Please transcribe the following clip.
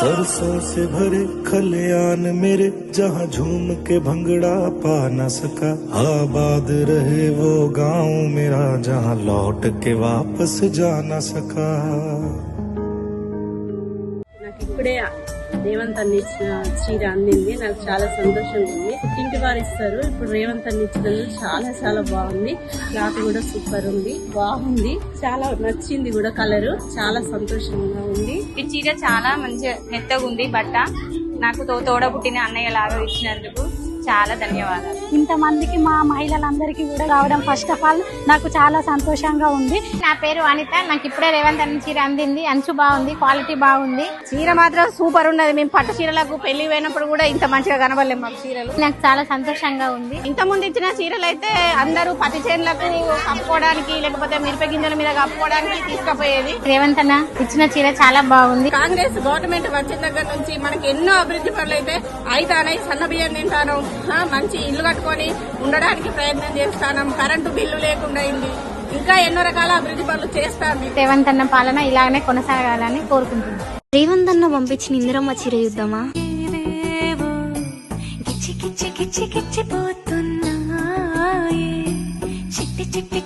सरसों से भरे खलियान मेरे, जहाँ झूम के भंगड़ा पा न सका। आबाद रहे वो गाँव मेरा, जहाँ लौट के वापस जा न सका। ఇప్పుడే రేవంత్ అన్న చీర అందింది నాకు చాలా సంతోషంగా ఉంది. పుట్టింటి వారు ఇస్తారు. ఇప్పుడు రేవంత్ అన్న ఇచ్చినందుకు చాలా చాలా బాగుంది. క్లాత్ కూడా సూపర్ ఉంది. బాగుంది. చాలా నచ్చింది కూడా కలర్. చాలా సంతోషంగా ఉంది. ఈ చీర చాలా మంచి మెత్తగా ఉంది బట్ట. నాకు తో తోడ పుట్టిన అన్నయ్య లాగా ఇచ్చినందుకు. చాలా ధన్యవాదాలు. ఇంతమందికి మా మహిళలందరికీ కూడా రావడం ఫస్ట్ ఆఫ్ ఆల్ నాకు చాలా సంతోషంగా ఉంది. నా పేరు అనిత నాకు ఇప్పుడే రేవంత్ అన్న చీర అందింది. అంచు బాగుంది క్వాలిటీ బాగుంది. చీర మాత్రం సూపర్ ఉన్నది. మేము పట్టు చీరలకు పెళ్ళి పోయినప్పుడు కూడా ఇంత మంచిగా కనబడలేము మాకు చీరలు. నాకు చాలా సంతోషంగా ఉంది. ఇంత ముందు ఇచ్చిన చీరలు అయితే అందరూ పత్తి చేనులకు కప్పుకోవడానికి లేకపోతే మిరప గింజల మీద కప్పుకోవడానికి తీసుకుపోయేది. రేవంత్ అన్న ఇచ్చిన చీర చాలా బాగుంది. కాంగ్రెస్ గవర్నమెంట్ వచ్చిన దగ్గర నుంచి మనకి ఎన్నో అభివృద్ధి పనులు అయితే అయితానాయి సన్న బియ్యం తింటాను. మంచి ఇల్లు కట్టుకొని ఉండడానికి ప్రయత్నం చేస్తాను. కరెంటు బిల్లు లేకుండా అయింది ఇంకా ఎన్నో రకాల అభివృద్ధి పనులు చేస్తాను రేవంత్ అన్న పాలన ఇలాగనే కొనసాగాలని కోరుకుంటున్నాను రేవంత్ అన్న పంపించిన ఇందిరమ్మ చీర యుద్ధమా గిచ్చి గిచ్చి గిచ్చి గిచ్చిపోతున్నాయే చిట్టి చిట్టి